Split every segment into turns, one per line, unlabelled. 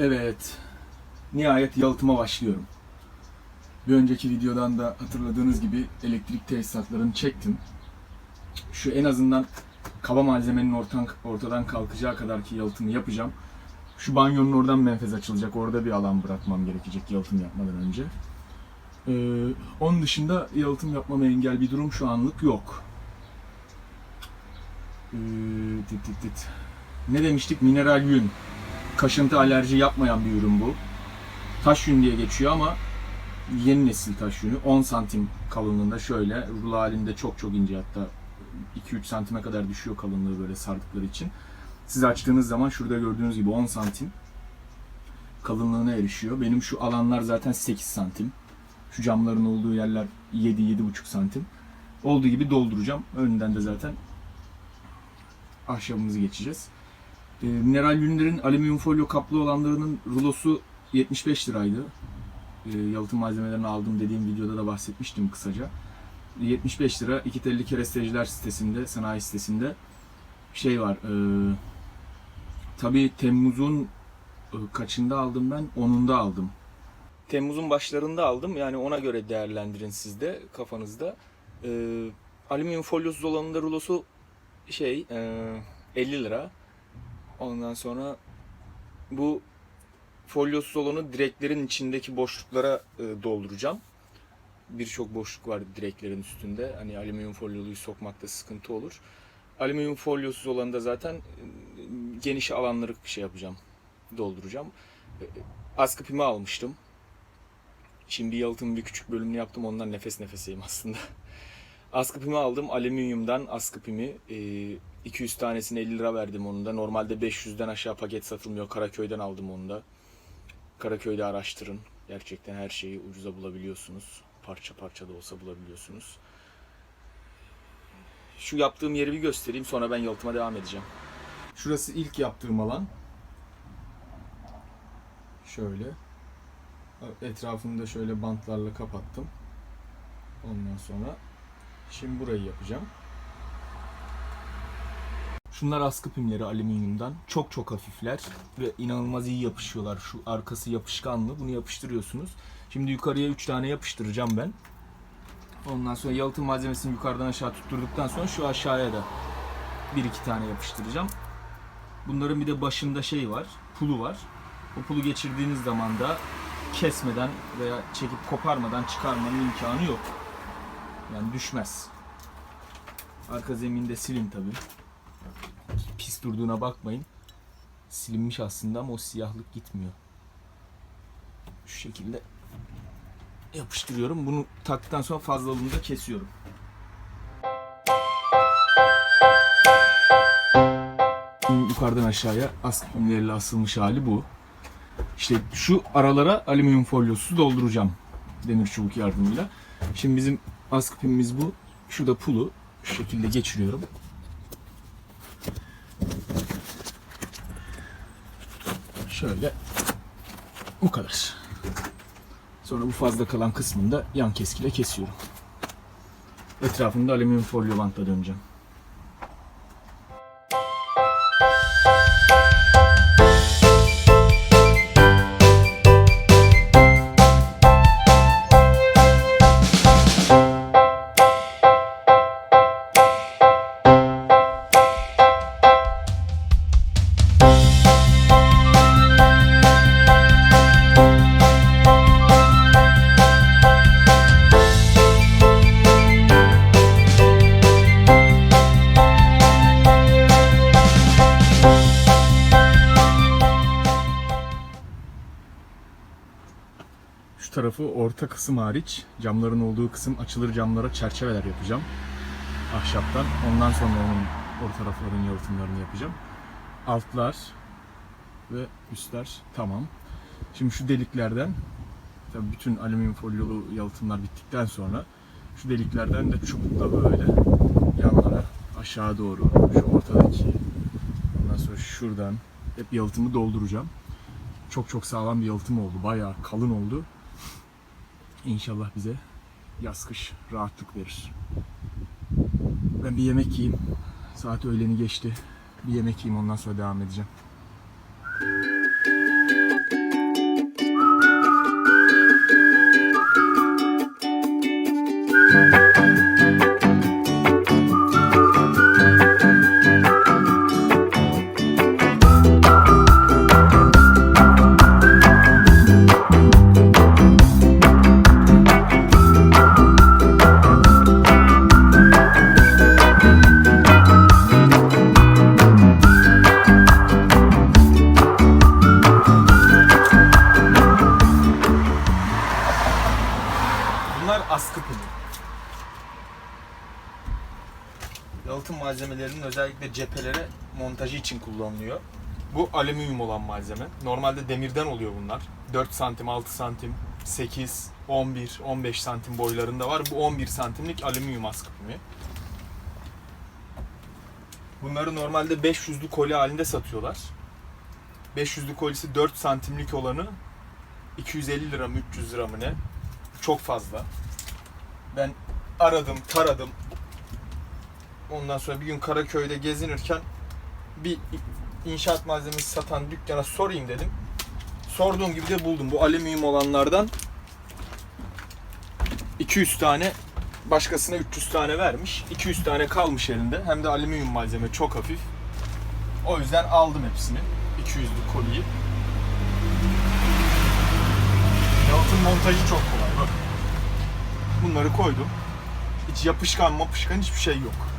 Evet. Nihayet yalıtıma başlıyorum. Bir önceki videodan da hatırladığınız gibi elektrik tesisatlarını çektim. Şu en azından kaba malzemenin ortadan, ortadan kalkacağı kadar ki yalıtımı yapacağım. Şu banyonun oradan menfez açılacak. Orada bir alan bırakmam gerekecek yalıtım yapmadan önce. Ee, onun dışında yalıtım yapmama engel bir durum şu anlık yok. Ee, tit tit tit. Ne demiştik? Mineral yün. Kaşıntı alerji yapmayan bir ürün bu. Taş yün diye geçiyor ama yeni nesil taş yünü. 10 santim kalınlığında şöyle. Rulo halinde çok çok ince hatta 2-3 santime kadar düşüyor kalınlığı böyle sardıkları için. Siz açtığınız zaman şurada gördüğünüz gibi 10 santim kalınlığına erişiyor. Benim şu alanlar zaten 8 santim. Şu camların olduğu yerler 7-7,5 santim. Olduğu gibi dolduracağım. Önünden de zaten ahşabımızı geçeceğiz. E, mineral yünlerin alüminyum folyo kaplı olanlarının rulosu 75 liraydı. E, yalıtım malzemelerini aldım dediğim videoda da bahsetmiştim kısaca. 75 lira iki telli keresteciler sitesinde, sanayi sitesinde şey var. E, tabii Temmuz'un e, kaçında aldım ben? 10'unda aldım. Temmuz'un başlarında aldım. Yani ona göre değerlendirin siz de kafanızda. E, alüminyum folyosuz olanında rulosu şey e, 50 lira. Ondan sonra bu folyosuz olanı direklerin içindeki boşluklara e, dolduracağım. Birçok boşluk var direklerin üstünde. Hani alüminyum folyoluyu sokmakta sıkıntı olur. Alüminyum folyosuz olanı da zaten e, geniş alanları şey yapacağım. Dolduracağım. E, Askı pimi almıştım. Şimdi yalıtımın bir küçük bölümünü yaptım. Ondan nefes nefeseyim aslında. Askı pimi aldım. Alüminyumdan askı pimi. E, 200 tanesini 50 lira verdim onun da. Normalde 500'den aşağı paket satılmıyor. Karaköy'den aldım onu da. Karaköy'de araştırın. Gerçekten her şeyi ucuza bulabiliyorsunuz. Parça parça da olsa bulabiliyorsunuz. Şu yaptığım yeri bir göstereyim sonra ben yalıtıma devam edeceğim. Şurası ilk yaptığım alan. Şöyle. Etrafını da şöyle bantlarla kapattım. Ondan sonra şimdi burayı yapacağım. Şunlar askı pimleri alüminyumdan. Çok çok hafifler ve inanılmaz iyi yapışıyorlar. Şu arkası yapışkanlı. Bunu yapıştırıyorsunuz. Şimdi yukarıya 3 tane yapıştıracağım ben. Ondan sonra yalıtım malzemesini yukarıdan aşağı tutturduktan sonra şu aşağıya da 1-2 tane yapıştıracağım. Bunların bir de başında şey var, pulu var. O pulu geçirdiğiniz zaman da kesmeden veya çekip koparmadan çıkarmanın imkanı yok. Yani düşmez. Arka zeminde silin tabii pis durduğuna bakmayın. Silinmiş aslında ama o siyahlık gitmiyor. Şu şekilde yapıştırıyorum. Bunu taktıktan sonra fazlalığını da kesiyorum. Yukarıdan aşağıya askı pimleriyle asılmış hali bu. İşte şu aralara alüminyum folyosu dolduracağım demir çubuk yardımıyla. Şimdi bizim askı pimimiz bu. Şurada pulu şu şekilde geçiriyorum. Şöyle bu kadar. Sonra bu fazla kalan kısmını da yan keskiyle kesiyorum. Etrafını da alüminyum folyo bantla döneceğim. Şu tarafı orta kısım hariç camların olduğu kısım açılır camlara çerçeveler yapacağım. Ahşaptan. Ondan sonra onun o tarafların yalıtımlarını yapacağım. Altlar ve üstler tamam. Şimdi şu deliklerden tabii bütün alüminyum folyolu yalıtımlar bittikten sonra şu deliklerden de çubukla böyle yanlara aşağı doğru şu ortadaki ondan sonra şuradan hep yalıtımı dolduracağım. Çok çok sağlam bir yalıtım oldu. Bayağı kalın oldu. İnşallah bize yaz kış rahatlık verir. Ben bir yemek yiyeyim. Saat öğleni geçti. Bir yemek yiyeyim ondan sonra devam edeceğim. Montajı için kullanılıyor. Bu alüminyum olan malzeme. Normalde demirden oluyor bunlar. 4 santim, 6 santim, 8, 11, 15 santim boylarında var. Bu 11 santimlik alüminyum askı. Bunları normalde 500'lü koli halinde satıyorlar. 500'lü kolisi 4 santimlik olanı 250 lira mı 300 lira mı ne? Çok fazla. Ben aradım, taradım. Ondan sonra bir gün Karaköy'de gezinirken bir inşaat malzemesi satan dükkana sorayım dedim. Sorduğum gibi de buldum. Bu alüminyum olanlardan 200 tane başkasına 300 tane vermiş. 200 tane kalmış elinde. Hem de alüminyum malzeme çok hafif. O yüzden aldım hepsini. 200'lük koliyi. Yalıtım montajı çok kolay bak. Bunları koydum. Hiç yapışkan mapışkan hiçbir şey yok.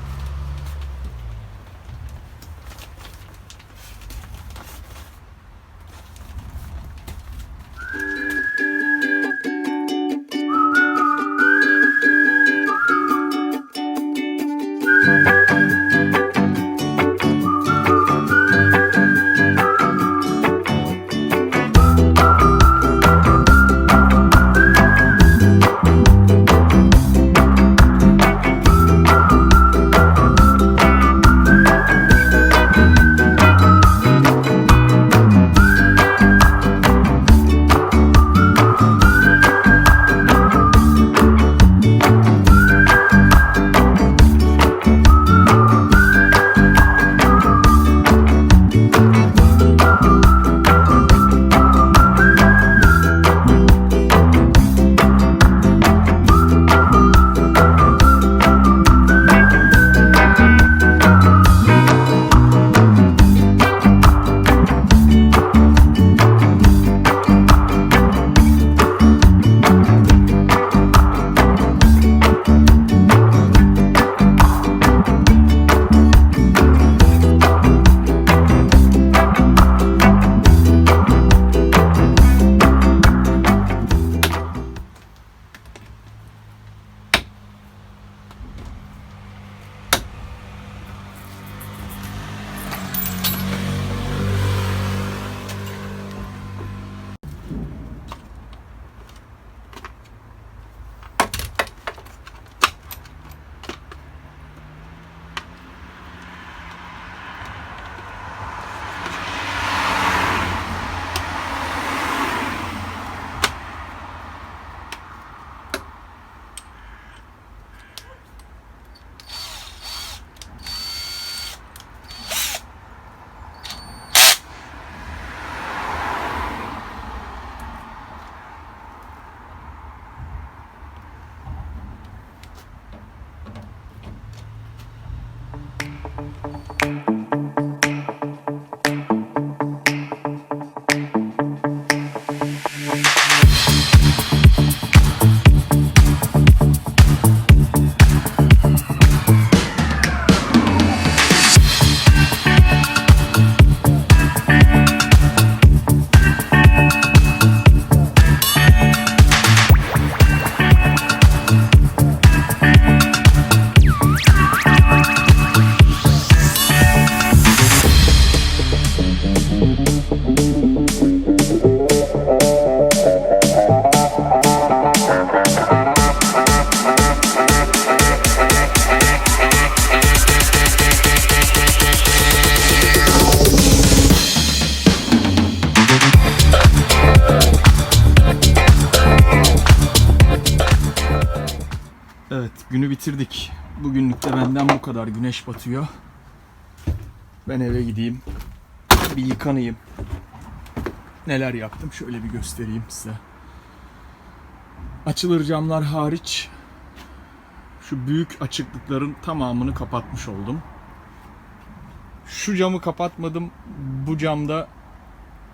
Bugünlük de benden bu kadar. Güneş batıyor. Ben eve gideyim. Bir yıkanayım. Neler yaptım şöyle bir göstereyim size. Açılır camlar hariç şu büyük açıklıkların tamamını kapatmış oldum. Şu camı kapatmadım. Bu camda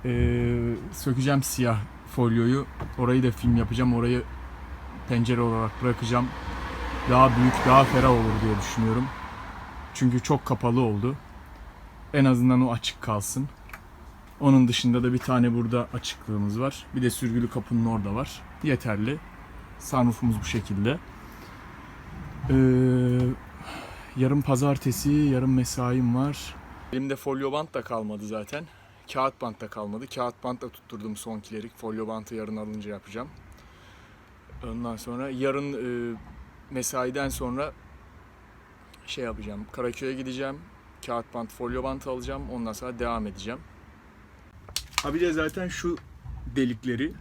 eee, sökeceğim siyah folyoyu. Orayı da film yapacağım. Orayı pencere olarak bırakacağım daha büyük, daha ferah olur diye düşünüyorum. Çünkü çok kapalı oldu. En azından o açık kalsın. Onun dışında da bir tane burada açıklığımız var. Bir de sürgülü kapının orada var. Yeterli. Sunroofumuz bu şekilde. Ee, Yarın pazartesi, yarın mesaim var. Elimde folyo bant da kalmadı zaten. Kağıt bant da kalmadı. Kağıt bantla tutturdum son kileri. Folyo bantı yarın alınca yapacağım. Ondan sonra yarın e, mesaiden sonra şey yapacağım. Karaköy'e gideceğim. Kağıt bant, folyo bantı alacağım. Ondan sonra devam edeceğim. Ha de zaten şu delikleri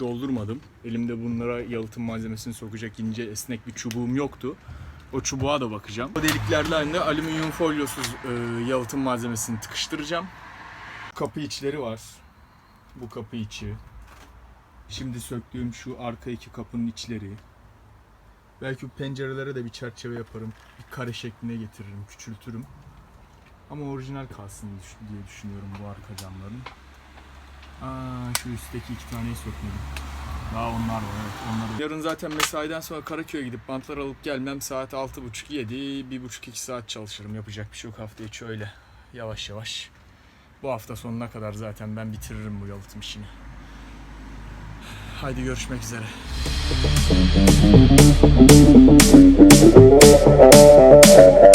doldurmadım. Elimde bunlara yalıtım malzemesini sokacak ince esnek bir çubuğum yoktu. O çubuğa da bakacağım. O deliklerden de alüminyum folyosuz e, yalıtım malzemesini tıkıştıracağım. Kapı içleri var. Bu kapı içi. Şimdi söktüğüm şu arka iki kapının içleri. Belki pencerelere de bir çerçeve yaparım. Bir kare şekline getiririm, küçültürüm. Ama orijinal kalsın diye düşünüyorum bu arka camların. Aa, şu üstteki iki taneyi sökmedim. Daha onlar var evet. Onları... Yarın zaten mesaiden sonra Karaköy'e gidip bantlar alıp gelmem saat 6.30-7, 1.5-2 saat çalışırım. Yapacak bir şey yok hafta içi öyle. Yavaş yavaş. Bu hafta sonuna kadar zaten ben bitiririm bu yalıtım işini. Haydi görüşmek üzere. Thank you.